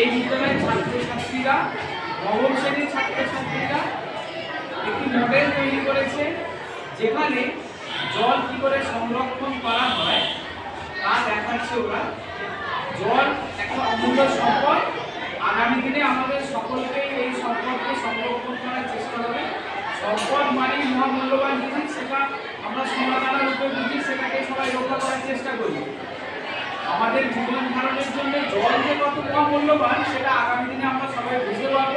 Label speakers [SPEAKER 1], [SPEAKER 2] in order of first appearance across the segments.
[SPEAKER 1] এই বিদ্যালয়ের ছাত্রছাত্রীরা, নবম শ্রেণির ছাত্রছাত্রীরা একটি মডেল তৈরি করেছে, যেখানে জল কি করে সংরক্ষণ করা হয় তা দেখাচ্ছে ওরা। জল একটা অমূল্য সম্পদ। আগামী দিনে আমাদের সকলকে এই সম্পদকে সংরক্ষণ করার চেষ্টা হবে। সম্পদ মানেই মহামূল্যবান জিনিস, সেটা আমরা সমাধানের উপর বুঝি, সেটাকে সবাই রক্ষা আমাদের জীবন ধারণের জন্য জল যে কত মূল্যবান, সেটা আগামী দিনে আমরা সবাই বুঝতে পারব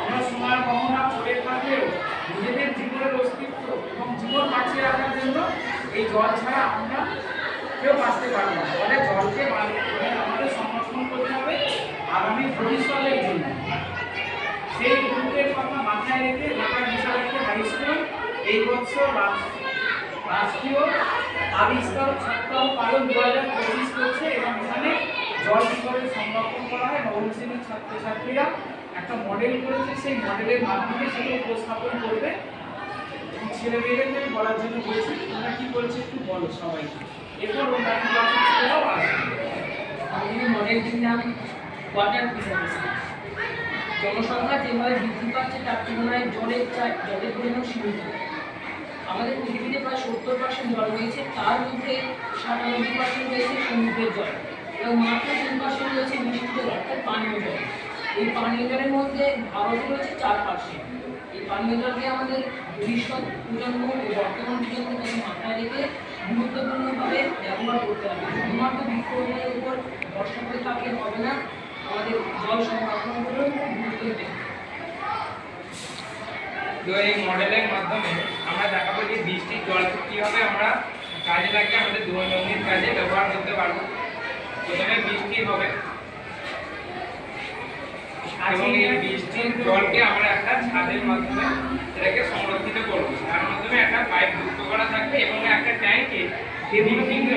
[SPEAKER 1] আমরা সোনার গহনা পরে থাকলেও নিজেদের জীবনের অস্তিত্ব এবং জীবন বাঁচিয়ে রাখার জন্য এই জল ছাড়া আমরা কেউ বাঁচতে পারব না। ফলে জলকে মানে আমাদের সংরক্ষণ করতে হবে আগামী ভবিষ্যতের জন্য। সেই গুরুত্বের কথা মাথায় রেখে ঢাকা বিশ্ববিদ্যালয় হাই স্কুল এই বছর রাষ্ট্রীয় আবিষ্কার সপ্তাহ পালন দু হাজার পঁচিশ করছে এবং এখানে জল কী করে সংরক্ষণ করা হয় নবম শ্রেণির ছাত্রছাত্রীরা একটা মডেল করেছে, সেই মডেলের মাধ্যমে সেটা উপস্থাপন করবে। ছেলে মেয়েদেরকে আমি বলার জন্য বলছি, তোমরা কি করেছে একটু বলো সবাই। এরপর ওরা ক্লাসের ছেলেরাও আসবে।
[SPEAKER 2] আমাদের মডেলটির নাম ওয়াটার ফিশারিজ জনসংখ্যা যেভাবে বৃদ্ধি পাচ্ছে, তার তুলনায় জলের জলের পরিমাণ সীমিত। আমাদের পৃথিবীতে প্রায় সত্তর পার্সেন্ট জল রয়েছে, তার মধ্যে সাতানব্বই পার্সেন্ট রয়েছে সমুদ্রের জল এবং মাত্র তিন পার্সেন্ট রয়েছে বিশুদ্ধ জল অর্থাৎ পানীয় জল। এই পানীয় জলের মধ্যে ভারত রয়েছে চার পার্সেন্ট এই পানীয় জলকে আমাদের ভবিষ্যৎ প্রজন্ম ও বর্তমান প্রজন্মকে মাথায় রেখে গুরুত্বপূর্ণভাবে ব্যবহার করতে হবে। শুধুমাত্র বৃক্ষরোপণের উপর ভরসা করে থাকলে হবে না, আমাদের জল সংরক্ষণ করেও গুরুত্ব দিতে।
[SPEAKER 1] তো এই মডেলের মাধ্যমে আমরা দেখাবো যে বৃষ্টির জলকে কীভাবে আমরা কাজে লাগিয়ে আমাদের দৈনন্দিন কাজে ব্যবহার করতে পারব। প্রথমে বৃষ্টি হবে। এবং এই বৃষ্টির জলকে আমরা একটা ছাদের মাধ্যমে এটাকে সংরক্ষিত করব। তার মাধ্যমে একটা পাইপ যুক্ত করা থাকবে এবং একটা ট্যাঙ্কে বিভিন্ন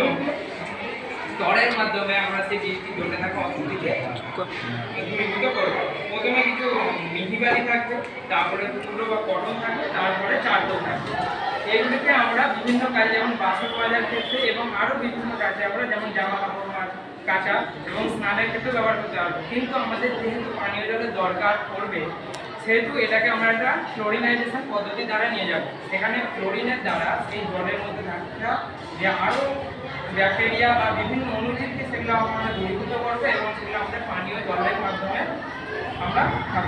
[SPEAKER 1] স্তরের মাধ্যমে আমরা সেই বৃষ্টি জলটা থাকা অসুবিধে প্রথমে কিছু মিহিবালি থাকবে, তারপরে টুকরো বা কটন থাকবে, তারপরে চারকোল থাকবে। এইগুলিকে আমরা বিভিন্ন কাজে যেমন বাসন মাজার ক্ষেত্রে এবং আরও বিভিন্ন কাজে আমরা যেমন জামা কাপড় কাচা এবং স্নানের ক্ষেত্রে ব্যবহার করতে পারব। কিন্তু আমাদের যেহেতু পানীয় জলের দরকার পড়বে, সেহেতু এটাকে আমরা একটা ক্লোরিনাইজেশন পদ্ধতি দ্বারা নিয়ে যাব। সেখানে ক্লোরিনের দ্বারা সেই জলের মধ্যে থাকা যে আরও ব্যাকটেরিয়া বা বিভিন্ন অনুজীবকে সেগুলো আমাদের দূরীভূত করবে এবং সেগুলো আমাদের পানীয় জলের মাধ্যমে আমরা খাব।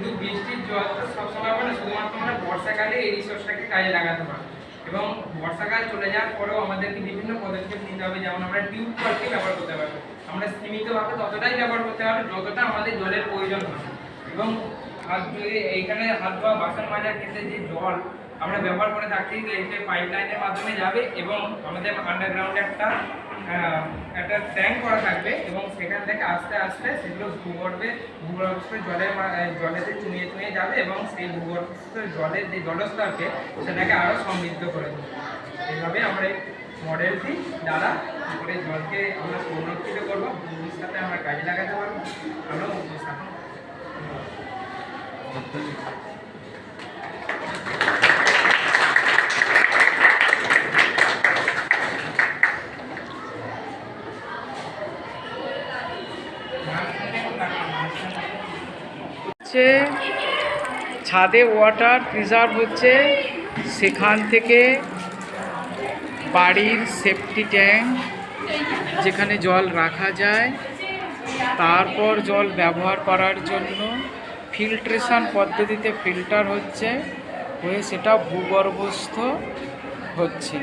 [SPEAKER 1] কিন্তু বৃষ্টির জল তো সবসময় মানে শুধুমাত্র মানে বর্ষাকালে এই রিসোর্সটাকে কাজে লাগাতে পারব এবং বর্ষাকাল চলে যাওয়ার পরেও আমাদেরকে বিভিন্ন পদক্ষেপ নিতে হবে, যেমন আমরা টিউব কলকে ব্যবহার করতে পারব। আমরা সীমিতভাবে ততটাই ব্যবহার করতে পারব যতটা আমাদের জলের প্রয়োজন হয় এবং হাত এইখানে হাত ধোয়া, বাসন মাজার ক্ষেত্রে যে জল আমরা ব্যবহার করে থাকছি এই পাইপ লাইনের মাধ্যমে যাবে এবং আমাদের আন্ডারগ্রাউন্ডে একটা একটা ট্যাঙ্ক করা থাকবে এবং সেখান থেকে আস্তে আস্তে সেগুলো ভূগর্ভে ভূগর্ভস্থ আহ, জলেতে চুঁয়ে চুঁয়ে যাবে এবং সেই ভূগর্ভস্থ জলের যে জলস্তরকে সেটাকে আরও সমৃদ্ধ করে দেবে। এইভাবে আমরা এই মডেলটি দ্বারা করে জলকে আমরা সংরক্ষিত করব ভবিষ্যতে আমরা কাজে লাগাতে পারব আমরা উপস্থাপন করব।
[SPEAKER 3] হচ্ছে ছাদে ওয়াটার প্রিজার্ভ হচ্ছে। সেখান থেকে বাড়ির সেফটি ট্যাঙ্ক যেখানে জল রাখা যায়। তারপর জল ব্যবহার করার জন্য ফিল্ট্রেশন পদ্ধতিতে ফিল্টার হচ্ছে, হয়ে সেটা ভূগর্ভস্থ হচ্ছে।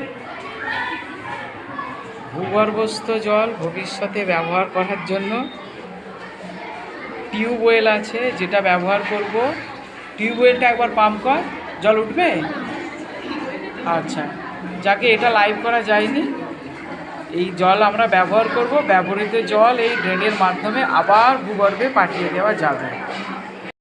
[SPEAKER 3] ভূগর্ভস্থ জল ভবিষ্যতে ব্যবহার করার জন্য টিউবওয়েল আছে, যেটা ব্যবহার করব। টিউবওয়েলটা একবার পাম্প কর, জল উঠবে? আচ্ছা যাকে এটা লাইভ করা যায়নি, এই জল আমরা ব্যবহার করব। ব্যবহৃত জল এই ড্রেনের মাধ্যমে আবার ভূগর্ভে পাঠিয়ে দেওয়া যাবে।